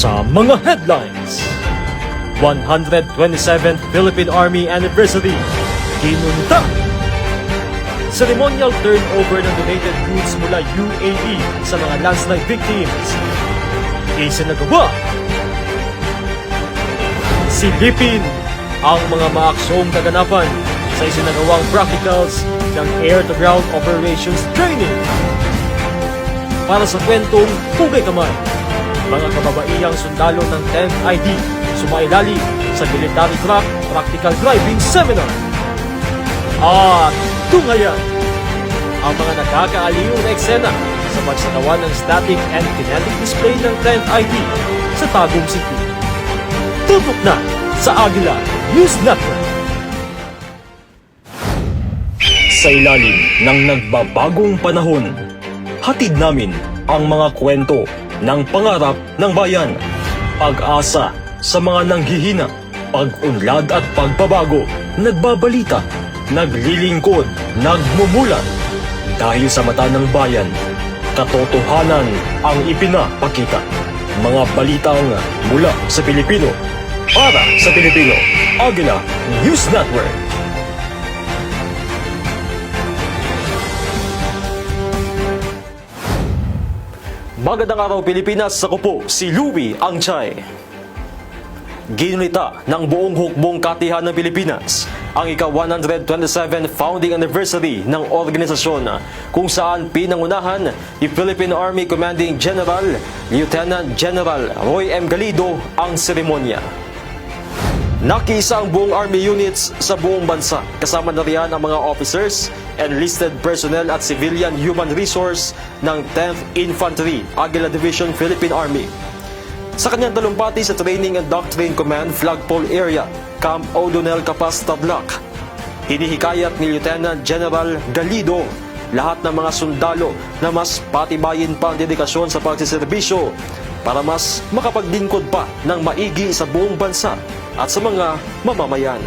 Sa mga headlines. 127th Philippine Army Anniversary. Kinunta Ceremonial turnover ng donated goods mula UAE sa mga landslide victims. Isinagawa. Silipin ang mga maaksyong kaganapan sa isinagawang practicals ng air-to-ground operations training. Para sa kwentong Pugay Kamay. Mga kababaihang sundalo ng 10th ID sumailali sa military truck practical driving seminar. At tungayan ang mga nakakaaliw na eksena sa pagsagawa ng static and kinetic display ng 10th ID sa Tagum City. Tutok na sa Agila News Network. Sa ilalim ng nagbabagong panahon, hatid namin ang mga kwento ng pangarap ng bayan, pag-asa sa mga nanghihina, pag-unlad at pagbabago, nagbabalita, naglilingkod, nagmumulat. Dahil sa mata ng bayan, katotohanan ang ipinapakita. Mga balitang mula sa Pilipino, para sa Pilipino, Agila News Network. Magandang araw Pilipinas, ako po si Louie Angchay. Ginunita ng buong hukbong katihan ng Pilipinas ang ika-127 founding anniversary ng organisasyon kung saan pinangunahan ni Philippine Army Commanding General Lieutenant General Roy M. Galido ang seremonya. Nakiisa ang buong Army units sa buong bansa. Kasama na riyan ang mga officers, enlisted personnel at civilian human resource ng 10th Infantry, Aguila Division, Philippine Army. Sa kanyang talumpati sa Training and Doctrine Command Flagpole Area, Camp O'Donnell Capas, Tablac, hinihikayat ni Lieutenant General Galido lahat ng mga sundalo na mas patibayin pa ang dedikasyon sa pagsiservisyo para mas makapaglingkod pa ng maigi sa buong bansa at sa mga mamamayan.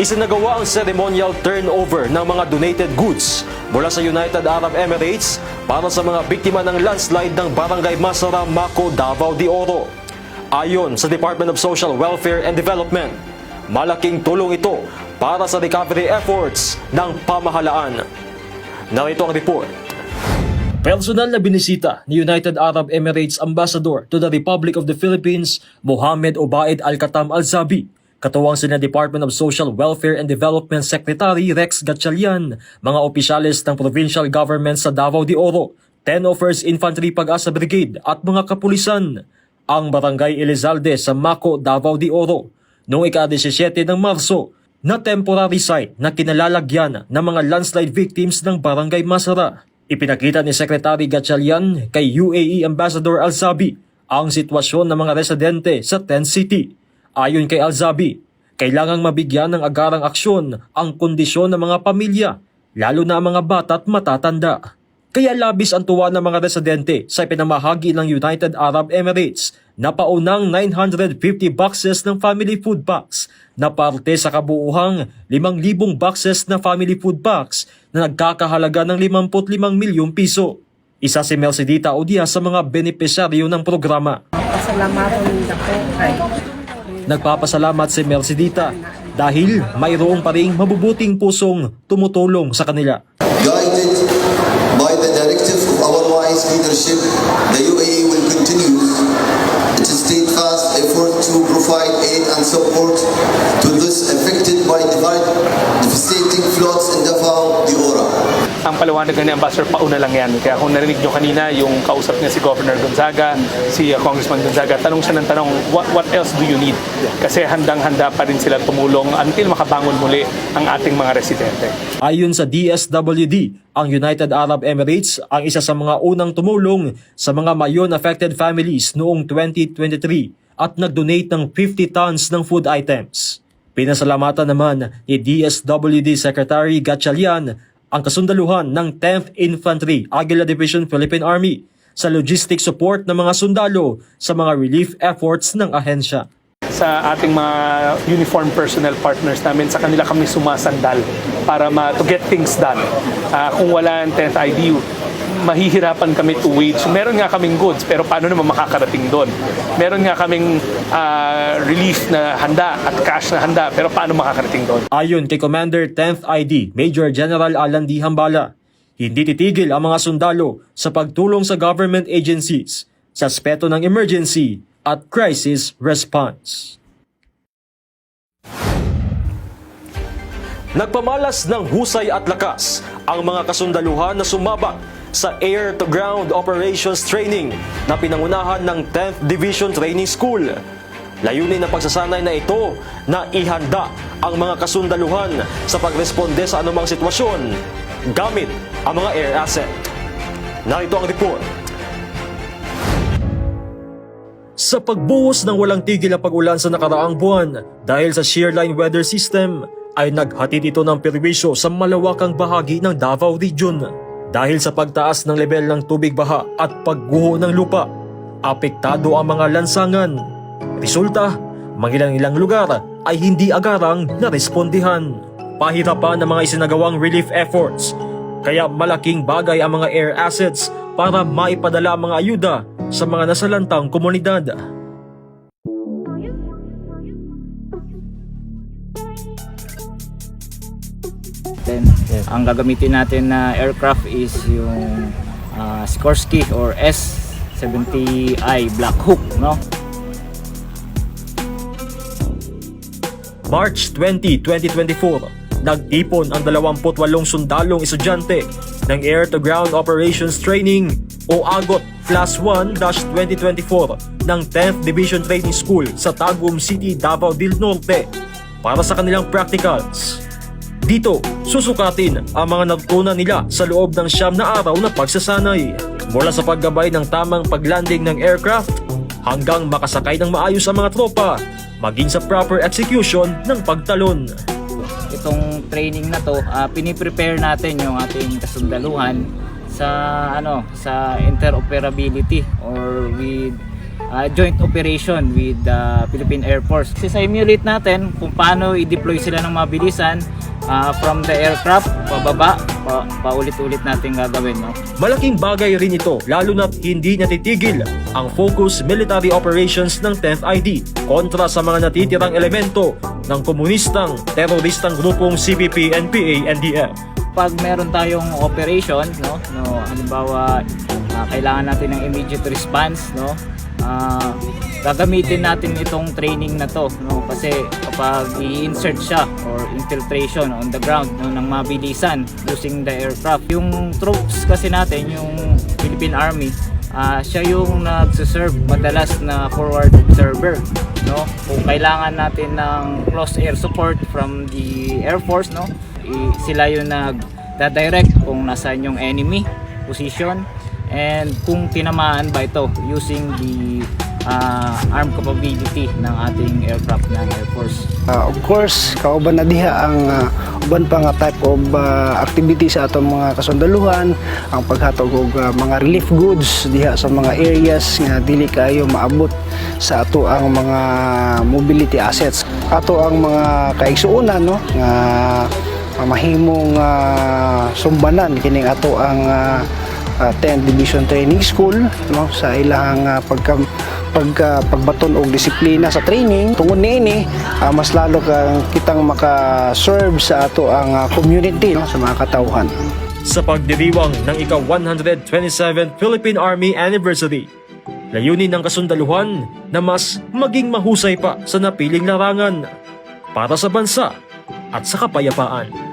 Isinagawa ang ceremonial turnover ng mga donated goods mula sa United Arab Emirates para sa mga biktima ng landslide ng Barangay Masara, Mako, Davao de Oro. Ayon sa Department of Social Welfare and Development, malaking tulong ito para sa recovery efforts ng pamahalaan. Narito ang report. Personal na binisita ni United Arab Emirates Ambassador to the Republic of the Philippines, Mohamed Obaid Al-Katam Al-Zabi, katuwang sina Department of Social Welfare and Development Secretary Rex Gatchalian, mga opisyalis ng provincial government sa Davao de Oro, 10 of 1st Infantry Pag-asa Brigade at mga kapulisan, ang Barangay Elizalde sa Mako, Davao de Oro, noong ika-17 ng Marso, na temporary site na kinalalagyan ng mga landslide victims ng Barangay Masara. Ipinakita ni Secretary Gatchalian kay UAE Ambassador Al-Zabi ang sitwasyon ng mga residente sa Tent City. Ayon kay Al-Zabi, kailangang mabigyan ng agarang aksyon ang kondisyon ng mga pamilya, lalo na ang mga bata at matatanda. Kaya labis ang tuwa ng mga residente sa pinamahagi ng United Arab Emirates na paunang 950 boxes ng family food packs na parte sa kabuuhang 5,000 boxes na family food packs na nagkakahalaga ng 55 milyong piso. Isa si Mercedita Odia sa mga benepisyaryo ng programa. Ako kay Nagpapasalamat si Mercedita dahil mayroong pa ring mabubuting pusong tumutulong sa kanila. Guided by the directives of our wise leadership, the UAE provide aid and support to those affected by divide, devastating floods in Davao de Ora. ang paliwanag ni Ambassador pauna lang yan. Kaya kung narinig nyo kanina, yung kausap niya si Governor Gonzaga, si uh, Congressman Gonzaga, tanong siya ng tanong, what, what else do you need? Kasi handang-handa pa rin sila tumulong until makabangon muli ang ating mga residente. Ayon sa DSWD, ang United Arab Emirates ang isa sa mga unang tumulong sa mga mayon-affected families noong 2023 at nag-donate ng 50 tons ng food items. Pinasalamatan naman ni DSWD Secretary Gatchalian ang kasundaluhan ng 10th Infantry Aguila Division Philippine Army sa logistic support ng mga sundalo sa mga relief efforts ng ahensya. Sa ating mga uniform personnel partners namin, sa kanila kami sumasandal para ma, to get things done. Ah, kung wala ang 10th IDU, mahihirapan kami to wage. Meron nga kaming goods, pero paano naman makakarating doon? Meron nga kaming ah, relief na handa at cash na handa, pero paano makakarating doon? Ayon kay Commander 10th ID Major General Alan D. Hambala, hindi titigil ang mga sundalo sa pagtulong sa government agencies sa aspeto ng emergency at crisis response. Nagpamalas ng husay at lakas ang mga kasundaluhan na sumabak sa air-to-ground operations training na pinangunahan ng 10th Division Training School. Layunin ng pagsasanay na ito na ihanda ang mga kasundaluhan sa pagresponde sa anumang sitwasyon gamit ang mga air asset. Narito ang report. Sa pagbuhos ng walang tigil na pag-ulan sa nakaraang buwan dahil sa shearline weather system ay naghatid ito ng perwisyo sa malawakang bahagi ng Davao Region. Dahil sa pagtaas ng level ng tubig baha at pagguho ng lupa, apektado ang mga lansangan. Resulta, mangilang-ilang lugar ay hindi agarang narespondihan. Pahirapan ng mga isinagawang relief efforts kaya malaking bagay ang mga air assets para maipadala ang mga ayuda sa mga nasalantang komunidad. Ang gagamitin natin na aircraft is yung ah, Sikorsky or S-70i Black Hawk, no? March 20, 2024, nag-ipon ang 28 sundalong estudyante ng Air-to-Ground Operations Training o AGOT Class 1-2024 ng 10th Division Training School sa Tagum City, Davao del Norte para sa kanilang practicals. Dito, susukatin ang mga natutunan nila sa loob ng siyam na araw na pagsasanay. Mula sa paggabay ng tamang paglanding ng aircraft hanggang makasakay ng maayos ang mga tropa, maging sa proper execution ng pagtalon. Itong training na to, ah, piniprepare natin yung ating kasundaluhan sa ano sa interoperability or with ah, joint operation with the Philippine Air Force. Simulate natin kung paano i-deploy sila ng mabilisan ah, from the aircraft pababa pa, paulit-ulit natin gagawin no. Malaking bagay rin ito lalo na't hindi natitigil ang focus military operations ng 10th ID kontra sa mga natitirang elemento ng komunistang teroristang grupong CPP, NPA, NDF. pag meron tayong operation no no halimbawa ah, kailangan natin ng immediate response no ah, gagamitin natin itong training na to no? Kasi kapag i-insert siya or infiltration on the ground no ng mabilisan using the aircraft. Yung troops kasi natin yung Philippine Army ah, siya yung nagse-serve madalas na forward observer no? Kung kailangan natin ng close air support from the Air Force no? I- sila yung nag-direct kung nasaan yung enemy position and kung tinamaan ba ito using the uh, arm capability ng ating aircraft ng Air Force. Uh, of course, kauban na diha ang uh, uban pa nga type of uh, activity sa atong mga kasundaluhan, ang paghatag og uh, mga relief goods diha sa mga areas nga dili kayo maabot sa ato ang mga mobility assets. Ato ang mga kaigsuonan no nga uh, mahimong uh, sumbanan kining ato ang uh, uh, 10 Division Training School no? Sa ilang uh, pagka pagka pagbaton og disiplina sa training tungod niini uh, mas lalo kang kitang maka-serve sa ato ang uh, community no? Sa mga katawhan Sa pagdiriwang ng ika-127th Philippine Army Anniversary, layunin ng kasundaluhan na mas maging mahusay pa sa napiling larangan para sa bansa at sa kapayapaan.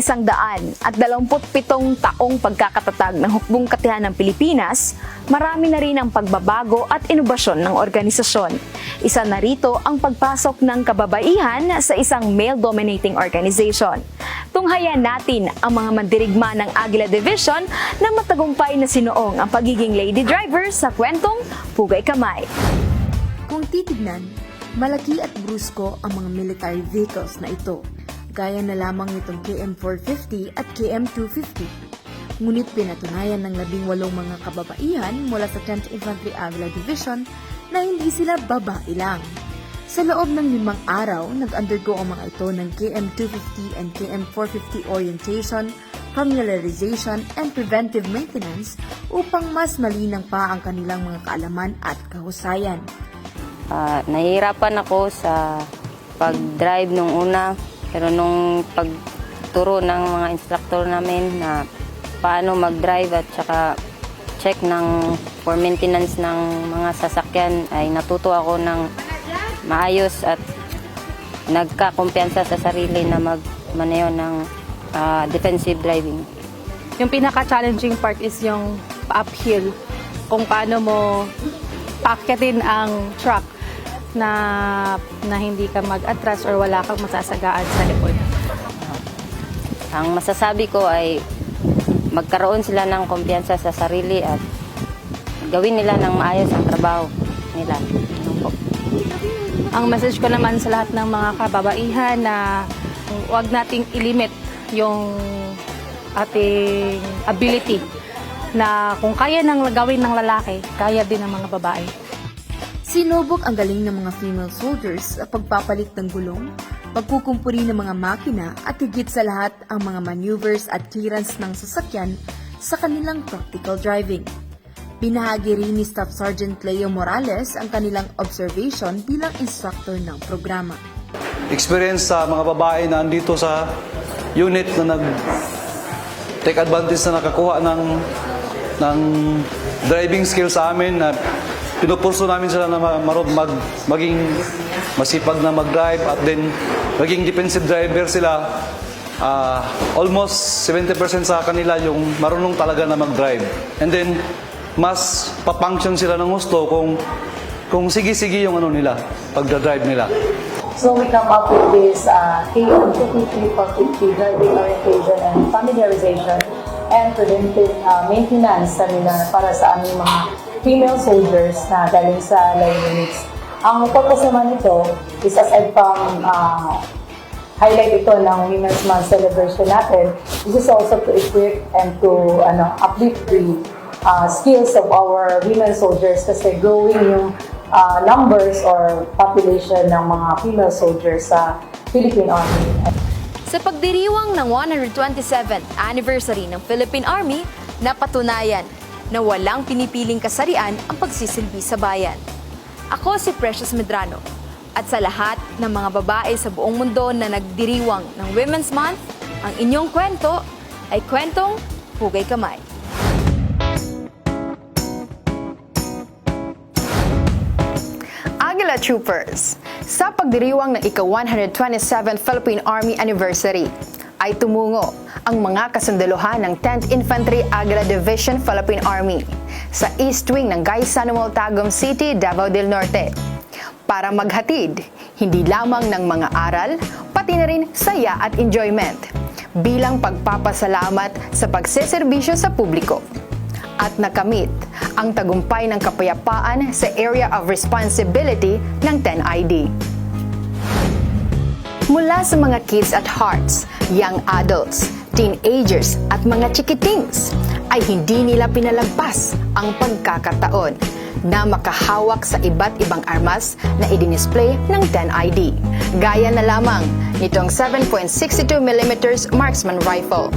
Isang daan at 27 taong pagkakatatag ng hukbong katihan ng Pilipinas, marami na rin ang pagbabago at inobasyon ng organisasyon. Isa na rito ang pagpasok ng kababaihan sa isang male-dominating organization. Tunghayan natin ang mga mandirigma ng Agila Division na matagumpay na sinuong ang pagiging lady driver sa kwentong Pugay Kamay. Kung titignan, malaki at brusko ang mga military vehicles na ito. Gaya na lamang nitong KM450 at KM250. Ngunit pinatunayan ng labing walong mga kababaihan mula sa 10th Infantry Aguila Division na hindi sila babae lang. Sa loob ng limang araw, nag-undergo ang mga ito ng KM250 and KM450 orientation, familiarization, and preventive maintenance upang mas malinang pa ang kanilang mga kaalaman at kahusayan. Ah, nahihirapan ako sa pag-drive nung una, pero nung pagturo ng mga instructor namin na paano mag-drive at saka check ng for maintenance ng mga sasakyan ay natuto ako ng maayos at nagkakumpiyansa sa sarili na magmaneho ng ah, defensive driving. Yung pinaka-challenging part is yung uphill. Kung paano mo pakitin ang truck na na hindi ka mag-atras or wala kang masasagaan sa likod. Ang masasabi ko ay magkaroon sila ng kumpiyansa sa sarili at gawin nila ng maayos ang trabaho nila. Ano. Ang message ko naman sa lahat ng mga kababaihan na huwag nating ilimit yung ating ability na kung kaya nang gawin ng lalaki, kaya din ng mga babae. Sinubok ang galing ng mga female soldiers sa pagpapalit ng gulong, pagkukumpuri ng mga makina at higit sa lahat ang mga maneuvers at clearance ng sasakyan sa kanilang practical driving. Binahagi rin ni Staff Sergeant Leo Morales ang kanilang observation bilang instructor ng programa. experience sa mga babae na andito sa unit na nag take advantage na nakakuha ng ng driving skill sa amin na pinupulso namin sila na ma- maro- mag, maging masipag na mag-drive at then maging defensive driver sila. Ah, almost 70% sa kanila yung marunong talaga na mag-drive. And then mas papunction sila ng gusto kung kung sige-sige yung ano nila pagda-drive nila. So we come up with this uh, KM 250 for 50 driving orientation and familiarization and preventive uh, maintenance sa nila para sa aming mga female soldiers na galing sa units. Ang purpose naman nito is aside from uh, highlight ito ng Women's Month celebration natin, this is also to equip and to ano, uplift the uh, skills of our women soldiers kasi growing yung uh, numbers or population ng mga female soldiers sa Philippine Army. Sa pagdiriwang ng 127th anniversary ng Philippine Army, napatunayan na walang pinipiling kasarian ang pagsisilbi sa bayan. Ako si Precious Medrano at sa lahat ng mga babae sa buong mundo na nagdiriwang ng Women's Month, ang inyong kwento ay kwentong Hugay Kamay. Aguila Troopers, sa pagdiriwang ng ika-127th Philippine Army Anniversary, ay tumungo ang mga kasundaluhan ng 10th Infantry Aguila Division Philippine Army sa East Wing ng Guy Samuel Tagum City, Davao del Norte para maghatid hindi lamang ng mga aral, pati na rin saya at enjoyment bilang pagpapasalamat sa pagseserbisyo sa publiko at nakamit ang tagumpay ng kapayapaan sa Area of Responsibility ng 10ID. Mula sa mga kids at hearts, young adults, teenagers at mga chikitings ay hindi nila pinalagpas ang pagkakataon na makahawak sa iba't ibang armas na idinisplay ng 10ID. Gaya na lamang nitong 7.62mm marksman rifle,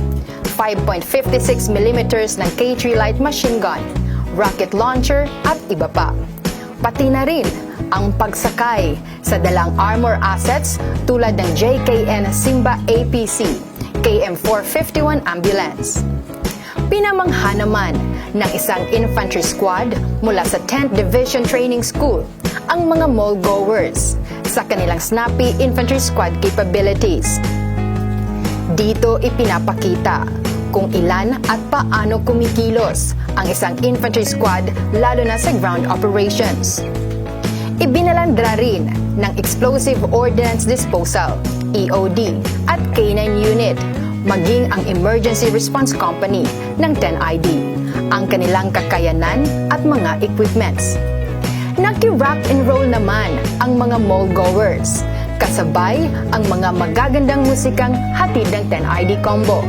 5.56mm ng K3 light machine gun, rocket launcher at iba pa. Pati na rin ang pagsakay sa dalang armor assets tulad ng JKN Simba APC, KM451 ambulance. Pinamangha naman ng isang infantry squad mula sa 10th Division Training School ang mga mall goers sa kanilang snappy infantry squad capabilities. Dito ipinapakita kung ilan at paano kumikilos ang isang infantry squad lalo na sa ground operations. Ibinalandra rin ng Explosive Ordnance Disposal, EOD, at K9 Unit, maging ang Emergency Response Company ng 10ID, ang kanilang kakayanan at mga equipments. Naki-rock and roll naman ang mga mall goers Kasabay ang mga magagandang musikang hatid ng 10ID Combo.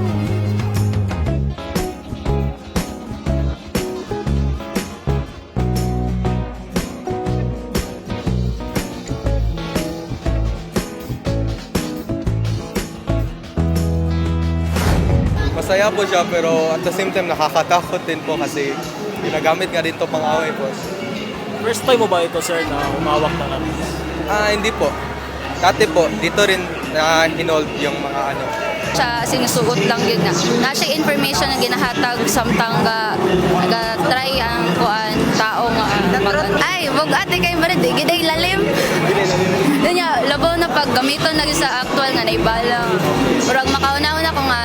Masaya po siya pero at the same time nakakatakot din po kasi ginagamit nga din to pang away po. First time mo ba ito, sir, na umawak ng ano? Ah, hindi po. Dati po, dito rin na hinold yung mga ano. siya sinusuot lang yun nga. Na siya information na ginahatag samtang ga, ga try ang kuan tao nga mag ay wag ate kay ba di giday lalim. Dinya labaw na pag gamiton na sa actual nga naibala. Pero makauna-una ko nga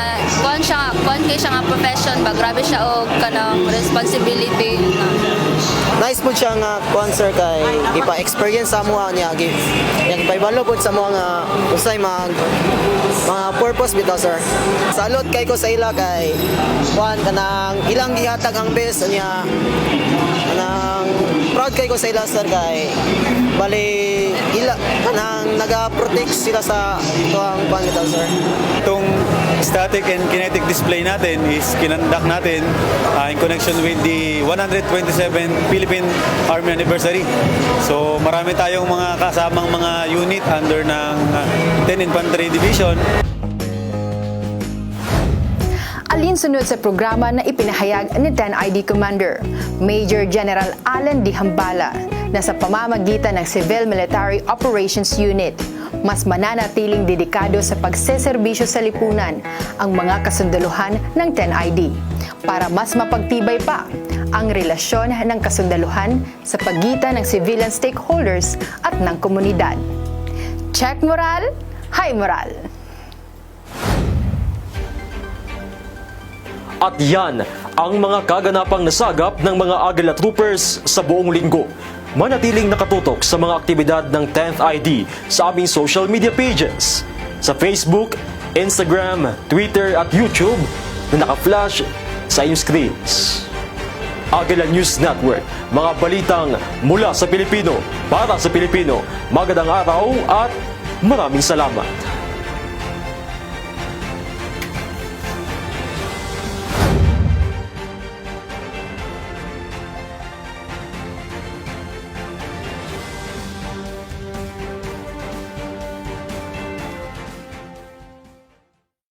kuan kuan kay siya nga profession ba? Grabe siya og kanang responsibility na. Nice po siya nga concert kay gipa-experience sa mga niya gi yang paibalo po sa mga nga usay mag mga purpose bitaw sir. Salot kay ko sa ila kay kuan kanang ilang gihatag ang best niya. Kanang proud kay ko sa ila sir kay bali ila kanang naga-protect sila sa tuang kuan bitaw sir. Itong static and kinetic display natin is kinandak natin uh, in connection with the 127 Philippine Army Anniversary. So marami tayong mga kasamang mga unit under ng uh, 10 Infantry Division. Alinsunod sa programa na ipinahayag ni 10ID Commander, Major General Alan D. Hambala, na sa pamamagitan ng Civil Military Operations Unit, mas mananatiling dedikado sa pagseserbisyo sa lipunan ang mga kasundaluhan ng 10ID para mas mapagtibay pa ang relasyon ng kasundaluhan sa pagitan ng civilian stakeholders at ng komunidad. Check moral, high moral! At yan ang mga kaganapang nasagap ng mga Agila Troopers sa buong linggo. Manatiling nakatutok sa mga aktibidad ng 10th ID sa aming social media pages sa Facebook, Instagram, Twitter at YouTube na naka-flash sa inyong screens. Agila News Network, mga balitang mula sa Pilipino, para sa Pilipino. Magandang araw at maraming salamat.